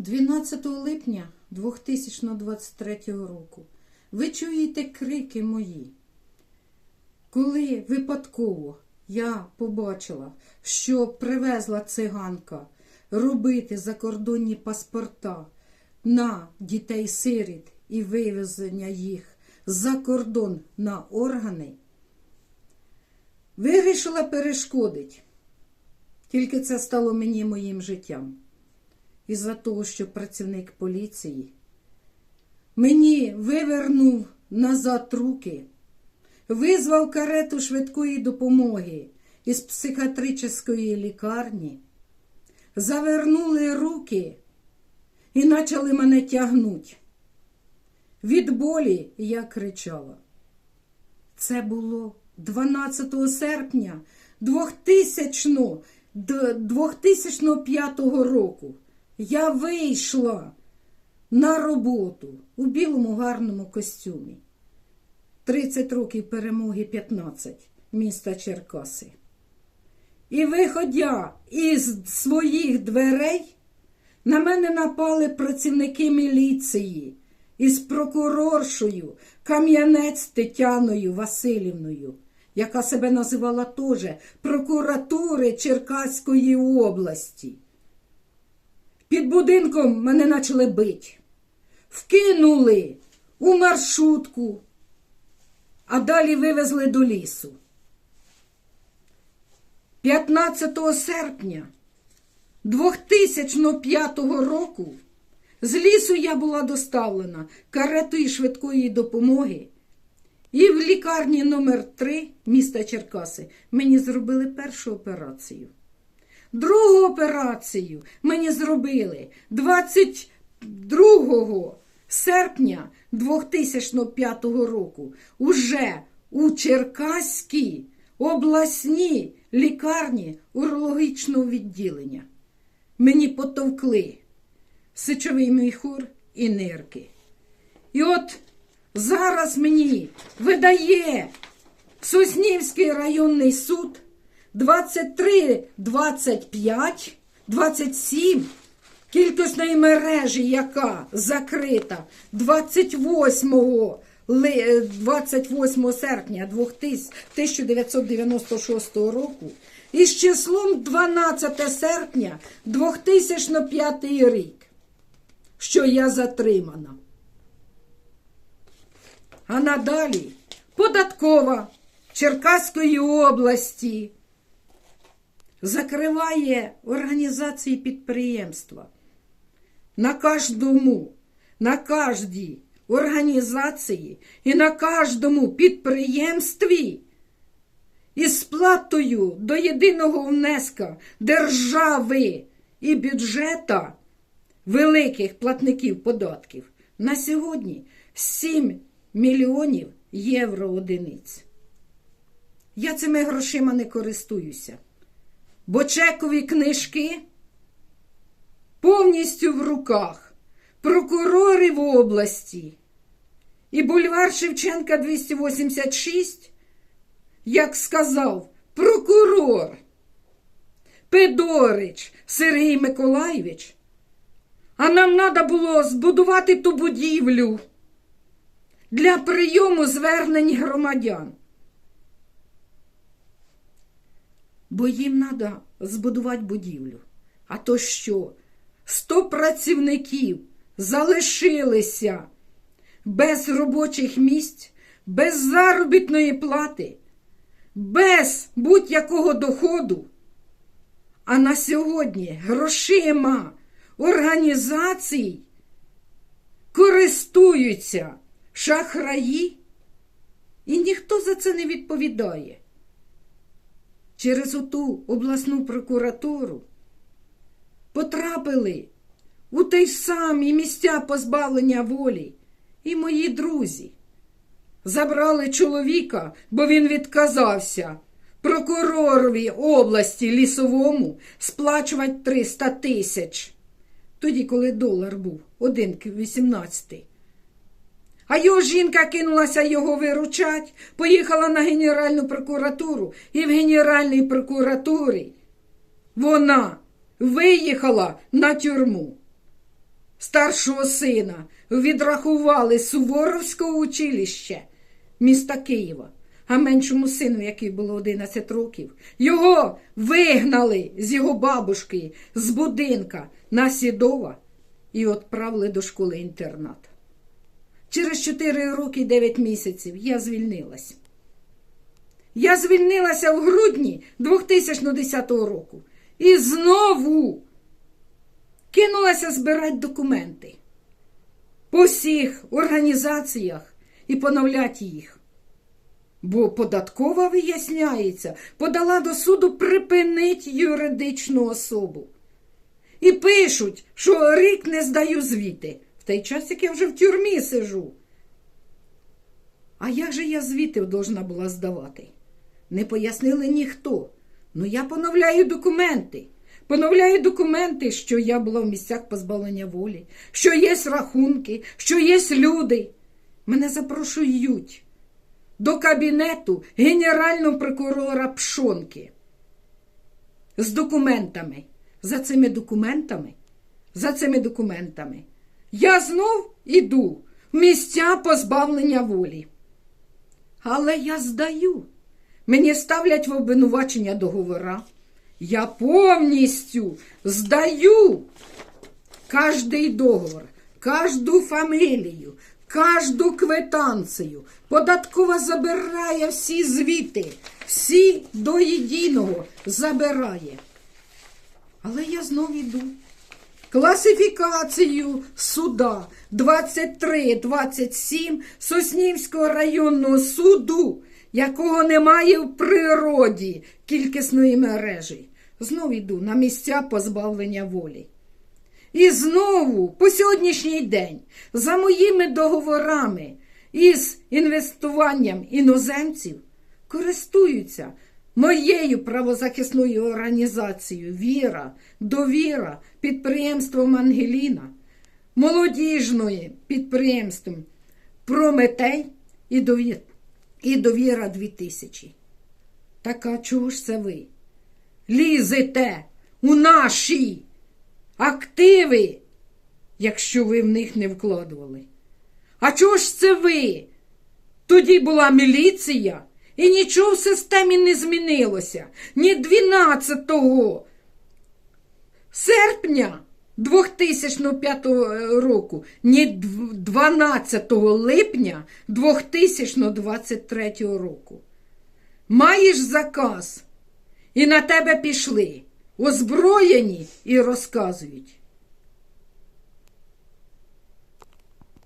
12 липня 2023 року ви чуєте крики мої. Коли випадково я побачила, що привезла циганка робити закордонні паспорта на дітей-сиріт і вивезення їх за кордон на органи, вирішила перешкодити. Тільки це стало мені моїм життям. Із-за того, що працівник поліції мені вивернув назад руки, визвав карету швидкої допомоги із психіатричної лікарні, завернули руки і почали мене тягнути. Від болі я кричала. Це було 12 серпня 2000-2005 року. Я вийшла на роботу у білому гарному костюмі. 30 років перемоги 15 міста Черкаси. І виходя із своїх дверей, на мене напали працівники міліції із прокуроршою Кам'янець Тетяною Васильівною, яка себе називала теж прокуратури Черкаської області. Під будинком мене почали бити. Вкинули у маршрутку, а далі вивезли до лісу. 15 серпня 2005 року з лісу я була доставлена каретою швидкої допомоги. І в лікарні номер 3 міста Черкаси мені зробили першу операцію. Другу операцію мені зробили 22 серпня 2005 року уже у Черкаській обласній лікарні урологічного відділення. Мені потовкли сичовий міхур і нирки. І от зараз мені видає Соснівський районний суд 23, 25, 27 кількісної мережі, яка закрита 28, е, 28 серпня 1996 року. Із числом 12 серпня 2005 рік, що я затримана. А надалі податкова Черкаської області закриває організації підприємства. На кожному, на кожній організації і на кожному підприємстві із сплатою до єдиного внеска держави і бюджета великих платників податків на сьогодні 7 мільйонів євро одиниць. Я цими грошима не користуюся, бо чекові книжки повністю в руках прокурорів області і бульвар Шевченка 286, як сказав прокурор Педорич Сергій Миколаєвич, а нам треба було збудувати ту будівлю для прийому звернень громадян. Бо їм треба збудувати будівлю. А то що? Сто працівників залишилися без робочих місць, без заробітної плати, без будь-якого доходу. А на сьогодні грошима організацій користуються шахраї, і ніхто за це не відповідає. Через оту обласну прокуратуру потрапили у ті самі місця позбавлення волі і мої друзі. Забрали чоловіка, бо він відказався прокуророві області лісовому сплачувати 300 тисяч. Тоді, коли долар був 1,18. А його жінка кинулася його виручать, поїхала на Генеральну прокуратуру, і в Генеральній прокуратурі вона виїхала на тюрму. старшого сина відрахували з Суворовського училища міста Києва, а меншому сину, який було 11 років, його вигнали з його бабушки з будинка на Сідова і відправили до школи інтернат. Через 4 роки і 9 місяців я звільнилась. Я звільнилася в грудні 2010 року і знову кинулася збирати документи по всіх організаціях і поновляти їх. Бо податкова виясняється, подала до суду припинить юридичну особу. І пишуть, що рік не здаю звіти. В той час, як я вже в тюрмі сижу. А як же я звіти должна була здавати? Не пояснили ніхто. Ну я поновляю документи. Поновляю документи, що я була в місцях позбавлення волі, що є рахунки, що є люди. Мене запрошують до кабінету генерального прокурора Пшонки з документами. За цими документами, за цими документами я знов іду в місця позбавлення волі. Але я здаю. Мені ставлять в обвинувачення договора. Я повністю здаю кожний договор, кожну фамілію, кожну квитанцію. Податкова забирає всі звіти, всі до єдиного забирає. Але я знов іду. Класифікацію суда 23-27 Соснівського районного суду, якого немає в природі кількісної мережі. Знов іду на місця позбавлення волі. І знову, по сьогоднішній день, за моїми договорами із інвестуванням іноземців користуються моєю правозахисною організацією Віра, довіра, підприємством Ангеліна, молодіжною підприємством Прометей і довіра, і довіра 2000. Така чого ж це ви? Лізете у наші активи, якщо ви в них не вкладували. А чого ж це ви? Тоді була міліція, і нічого в системі не змінилося. Ні 12 серпня 2005 року, ні 12 липня 2023 року. Маєш заказ, і на тебе пішли, озброєні і розказують.